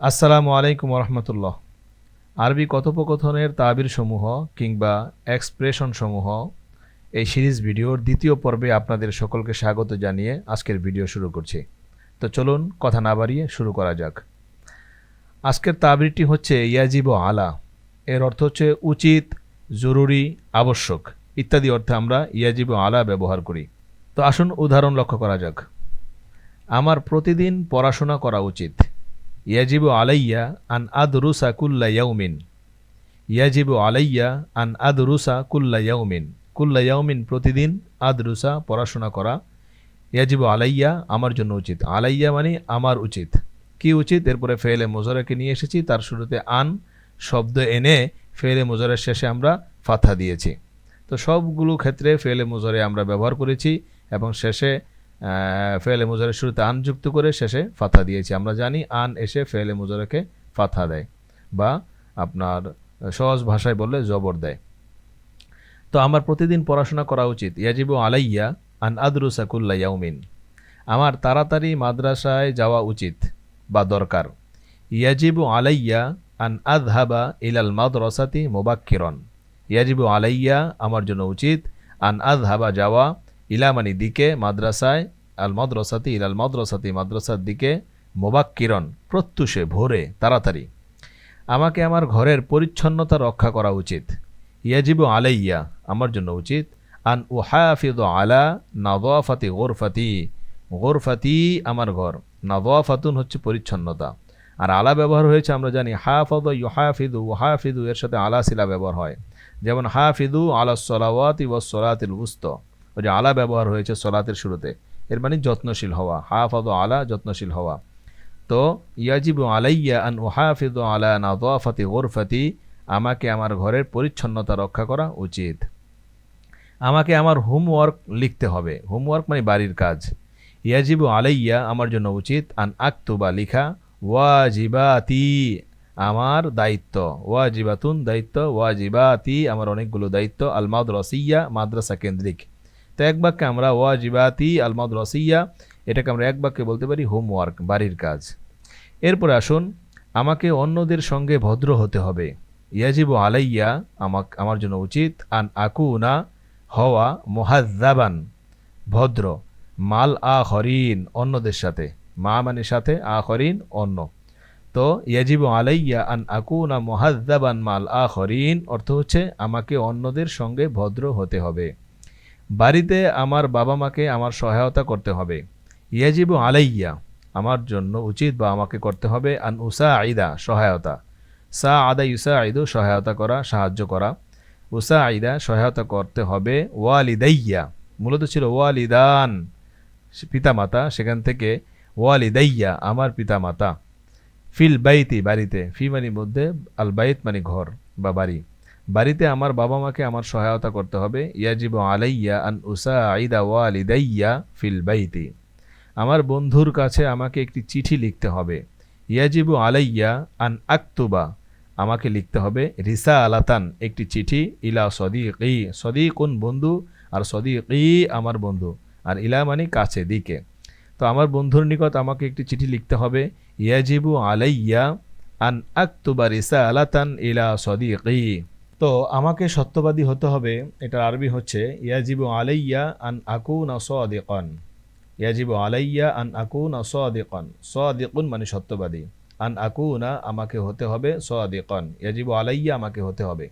আসসালামু আলাইকুম রহমতুল্লাহ আরবি কথোপকথনের তাবির সমূহ কিংবা এক্সপ্রেশন সমূহ এই সিরিজ ভিডিওর দ্বিতীয় পর্বে আপনাদের সকলকে স্বাগত জানিয়ে আজকের ভিডিও শুরু করছি। তো চলুন কথা না বাড়িয়ে শুরু করা যাক। আজকের তাবিরটি হচ্ছে ইয়াজিব আলা। এর অর্থ হচ্ছে উচিত, জরুরি, আবশ্যক ইত্যাদি অর্থে আমরা ইয়াজিব আলা ব্যবহার করি। তো আসুন উদাহরণ লক্ষ্য করা যাক। আমার প্রতিদিন পড়াশোনা করা উচিত। ইয়াজিবু আলাইয়া আন আদরুসা কুল্লা ইয়াউমিন ইয়াজিবু আলাইয়া আন আদরুসা কুল্লা ইয়াউমিন কুল্লা ইয়াউমিন প্রতিদিন আদরুসা পড়াশোনা করা ইয়াজিবু আলাইয়া আমার জন্য উচিত। আলাইয়া মানে আমার উচিত। কি উচিত? এরপরে ফেলে মোজরাকে নিয়ে এসেছি, তার শুরুতে আন শব্দ এনে ফেলে মোজরের শেষে আমরা ফাথা দিয়েছি। তো সবগুলো ক্ষেত্রে ফেলে মোজরে আমরা ব্যবহার করেছি এবং শেষে ফেলে মুজরের শুরুতে আন যুক্ত করে শেষে ফাথা দিয়েছি। আমরা জানি আন এসে ফেলে মুজরকে ফাথা দেয় বা আপনার সহজ ভাষায় বললে জবর দেয়। তো আমার প্রতিদিন পড়াশোনা করা উচিত। ইয়াজিবু আলাইয়া আন আদরুসা কুল্লা ইয়াউমিন। আমার তাড়াতাড়ি মাদ্রাসায় যাওয়া উচিত বা দরকার। ইয়াজিবু আলাইয়া আন আদহাবা ইলাল মাদ্রাসাতি মোবাক্কিরন। ইয়াজিবু আলাইয়া আমার জন্য উচিত আন আদহাবা যাওয়া ইলামানি দিকে মাদ্রাসায়, আল মাদ্রাসাতি ইলাল মাদ্রাসাতি মাদ্রাসার দিকে মোবাক্কিরন, প্রত্যুষে, ভোরে, তাড়াতাড়ি। আমাকে আমার ঘরের পরিচ্ছন্নতা রক্ষা করা উচিত। ইয়াজিবু আলাইয়া, আমার জন্য উচিত। আন উহাফিদ আলা নাদোয়াফাতি গোরফাতি গোরফাতি আমার ঘর। নাদোয়াফাতুন হচ্ছে পরিচ্ছন্নতা। আর আলা ব্যবহার হয়েছে, আমরা জানি হাফদ ইউহাফিদু ওহাফিদু এর সাথে আলা শিলা ব্যবহার হয়। যেমন হাফিদু আলা সলাওয়াতি ওয়া সলাতিল উস্ত। ওই যে আলা ব্যবহার হয়েছে সলাতের শুরুতে, এর মানে যত্নশীল হওয়া হাফাদ আলা যত্নশীল হওয়া। তো, ইয়াজিবু আলাইয়া আন ওহাফিদ আলা নাদোয়াফাতি গোরফাতি, আমাকে আমার ঘরের পরিচ্ছন্নতা রক্ষা করা উচিত। আমাকে আমার হোমওয়ার্ক লিখতে হবে। হোমওয়ার্ক মানে বাড়ির কাজ। ইয়াজিবু আলাইয়া আমার জন্য উচিত আন আক্তুবা লিখা, ওয়াজিবাতি আমার দায়িত্ব। ওয়াজিবাতুন দায়িত্ব, ওয়াজিবাতি আমার অনেকগুলো দায়িত্ব, আল মাদ্রাসিয়া, মাদ্রাসা কেন্দ্রিক। তো এক বাক্যে আমরা ওয়াজিবাতি আল মাদ্রাসিয়া এটাকে আমরা এক বাক্যে বলতে পারি হোমওয়ার্ক, বাড়ির কাজ। এরপর আসুন, আমাকে অন্যদের সঙ্গে ভদ্র হতে হবে। ইয়াজিবু আলাইয়া আমাক, আমার জন্য উচিত, আন আকুনা হওয়া মোহাজ্জাবান, ভদ্র, মাল আ হরিন অন্যদের সাথে। মা মানে সাথে আ হরিন অন্য। তো ইয়াজিবু আলাইয়া আন আকুনা মোহাজ্জাবান মাল আ হরিন অর্থ হচ্ছে আমাকে অন্যদের সঙ্গে ভদ্র হতে হবে। বাড়িতে আমার বাবা মাকে আমার সহায়তা করতে হবে। ইয়াজিবু আলাইয়া, আমার জন্য উচিত বা আমাকে করতে হবে আন উসা আইদা সহায়তা। সা আদা ইউসা আইদু সহায়তা করা, সাহায্য করা। উসা আইদা সহায়তা করতে হবে ওয়ালিদাইয়া, মূলত ছিল ওয়ালিদান পিতামাতা, সেখান থেকে ওয়ালিদাইয়া আমার পিতামাতা। ফিল বাইতি, বাড়িতে, ফি মানি মধ্যে, আল বাইত মানে ঘর বা বাড়ি। বাড়িতে আমার বাবা মাকে আমার সহায়তা করতে হবে। ইয়াজিব আলাইয়া আন উসা আইদা ওয়ালিদাইয়া ফিল বাইতি। আমার বন্ধুর কাছে আমাকে একটি চিঠি লিখতে হবে। ইয়াজিবু আলাইয়া আন আক্তুবা, আমাকে লিখতে হবে রিসা আলাতান একটি চিঠি, ইলা সদিকি সদিকুন বন্ধু আর সদিকি আমার বন্ধু আর ইলা মানে কাছে, দিকে। তো আমার বন্ধুর নিকট আমাকে একটি চিঠি লিখতে হবে, ইয়াজিবু আলাইয়া আন আক্তুবা রিসা আলাতান ইলা সদিকি তো আমাকে সত্যবাদী হতে হবে, এটার আরবি হচ্ছে, ইয়াজিবু আলাইয়া আন আকুন সদিকন। ইয়াজিবু আলাইয়া আন আকুন সদিকন। সদিকুন মানে সত্যবাদী। আন আকু না আমাকে হতে হবে সদিকন। ইয়াজিবু আলাইয়া আমাকে হতে হবে।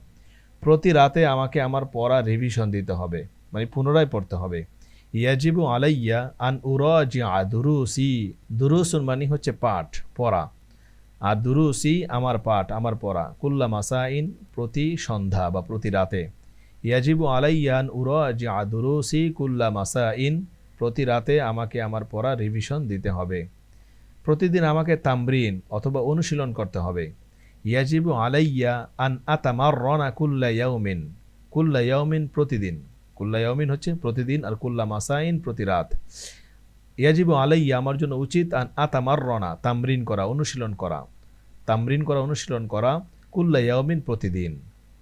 প্রতি রাতে আমাকে আমার পড়া রিভিশন দিতে হবে মানে পুনরায় পড়তে হবে। ইয়াজিবু আলাইয়া আন উরাজি দুরুসি। দুরুসুন মানে হচ্ছে পাঠ, পড়া। আর দুরুসি আমার পাঠ, আমার পড়া, কুল্লা মাসাইন প্রতি সন্ধ্যা বা প্রতি রাতে। ইয়াজিবু আলাইয়ান উর উরাজি আদুরুসি কুল্লা মাসাইন, প্রতি রাতে আমাকে আমার পড়া রিভিশন দিতে হবে। প্রতিদিন আমাকে তামরিন অথবা অনুশীলন করতে হবে। ইয়াজিবু আলাইয়া আন আতামার রনা কুল্লা ইয়াউমিন কুল্লা ইয়াউমিন প্রতিদিন। কুল্লা ইয়াউমিন হচ্ছে প্রতিদিন আর কুল্লা মাসাইন প্রতি রাত। ইয়াজিবু আলাইয়া আমার জন্য উচিত আন আতামার রনা তামরিন করা, অনুশীলন করা। তামরিন করা, অনুশীলন করা কুল্লা ইয়াউমিন প্রতিদিন।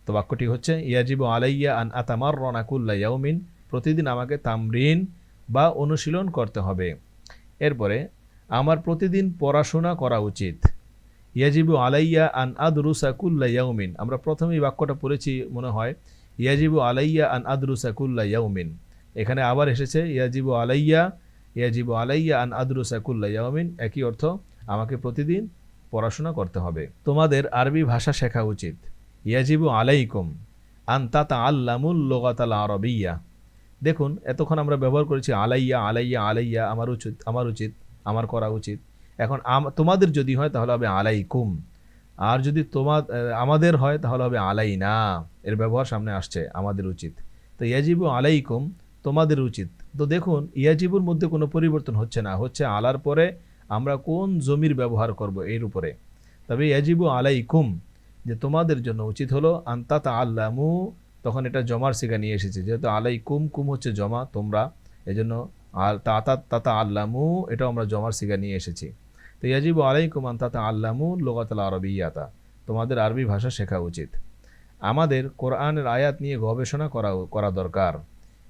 তো বাক্যটি হচ্ছে, ইয়াজিবু আলাইয়া আন আতামার রনা কুল্লা ইয়াউমিন প্রতিদিন আমাকে তামরিন বা অনুশীলন করতে হবে। এরপরে, আমার প্রতিদিন পড়াশোনা করা উচিত। ইয়াজিবু আলাইয়া আন আদরুসা কুল্লা ইয়াউমিন আমরা প্রথমেই বাক্যটা পড়েছি, মনে হয়, ইয়াজিবু আলাইয়া আন আদরুসা কুল্লা ইয়াউমিন এখানে আবার এসেছে, ইয়াজিবু আলাইয়া ইয়াজিবু আলাইয়া আন আদরুসা কুল্লা ইয়াউমিন একই অর্থ, আমাকে প্রতিদিন পড়াশোনা করতে হবে। তোমাদের আরবি ভাষা শেখা উচিত। ইয়াজিবু আলাইকুম আন আন্তাতা আল্লামুল লোগাতাল আরবিয়া। দেখুন, এতক্ষণ আমরা ব্যবহার করেছি আলাইয়া আলাইয়া আলাইয়া, আমার উচিত আমার উচিত, আমার করা উচিত। এখন তোমাদের যদি হয় তাহলে হবে আলাইকুম। আর যদি তোমার আমাদের হয় তাহলে হবে আলাইনা। এর ব্যবহার সামনে আসছে, আমাদের উচিত। তো ইয়াজিবু আলাইকুম তোমাদের উচিত। তো দেখুন, ইয়াজিবুর মধ্যে কোনো পরিবর্তন হচ্ছে না। হচ্ছে আলার পরে আমরা কোন জমির ব্যবহার করব এর উপরে। তবে ইয়াজিবু আলাইকুম, যে তোমাদের জন্য উচিত হলো, আন্তাতা আল্লামু, তখন এটা জমার সিগা নিয়ে এসেছে। যেহেতু আলাই কুম কুম হচ্ছে জমা, তোমরা, এজন্য আর তাতা তাতা আল্লামু, এটাও আমরা জমার সিগা নিয়ে এসেছি। তো ইয়াজিবু আলাইকুম আন তাতা আল্লামু লোকাতাল আরবিয়াতা, তোমাদের আরবি ভাষা শেখা উচিত। আমাদের কোরআনের আয়াত নিয়ে গবেষণা করা করা দরকার।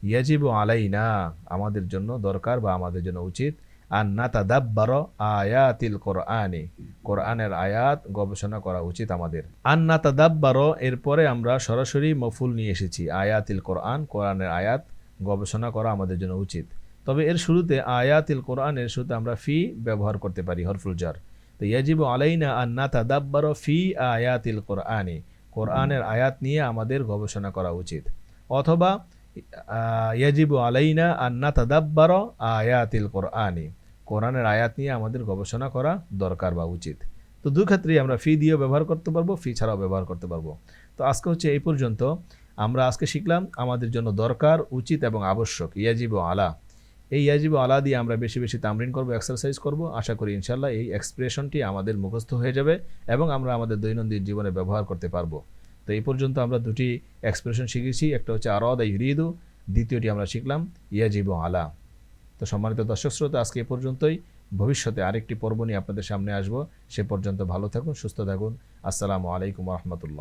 ইয়াজিবু আলাইনা, আমাদের জন্য দরকার বা আমাদের জন্য উচিত আর না তাদাব্বার আয়াতিল কোরআনে। কোরআনের আয়াত গবেষণা করা উচিত আমাদের। আন্না তাদাব্বার এরপরে আমরা সরাসরি মফুল নিয়ে এসেছি। আয়াতিল কোরআন, কোরআনের আয়াত গবেষণা করা আমাদের জন্য উচিত। তবে এর শুরুতে আয়াতিল কোরআনের শুরুতে আমরা ফি ব্যবহার করতে পারি, হরফুল জার। তো ইয়াজিব আলাইনা আন্না তাদাব্বার ফি আয়াতিল কোরআনে। কোরআনের আয়াত নিয়ে আমাদের গবেষণা করা উচিত। অথবা ইয়াজিবু আলাইনা আন্না তাদাব্বার আয়াতিল কোরআনে। কোরআনের আয়াত নিয়ে আমাদের গবেষণা করা দরকার বা উচিত। তো দু ক্ষেত্রেই আমরা ফি দিয়েও ব্যবহার করতে পারব, ফি ছাড়াও ব্যবহার করতে পারব। তো আজকে হচ্ছে এই পর্যন্ত। আমরা আজকে শিখলাম আমাদের জন্য দরকার, উচিত এবং আবশ্যক, ইয়াজিব আলা। এই ইয়াজিব আলা দিয়ে আমরা বেশি বেশি তামরিন করব এক্সারসাইজ করব। আশা করি ইনশাল্লাহ এই এক্সপ্রেশনটি আমাদের মুখস্থ হয়ে যাবে এবং আমরা আমাদের দৈনন্দিন জীবনে ব্যবহার করতে পারব। তো এই পর্যন্ত আমরা দুটি এক্সপ্রেশন শিখেছি। একটা হচ্ছে আরদ ইউরিদু, দ্বিতীয়টি আমরা শিখলাম ইয়াজিব আলা। তো সম্মানিত দর্শক শ্রোতা, আজকে এ পর্যন্তই। ভবিষ্যতে আরেকটি পর্ব নিয়ে আপনাদের সামনে আসব। সে পর্যন্ত ভালো থাকুন, সুস্থ থাকুন। আসসালামু আলাইকুম রহমতুল্লাহ।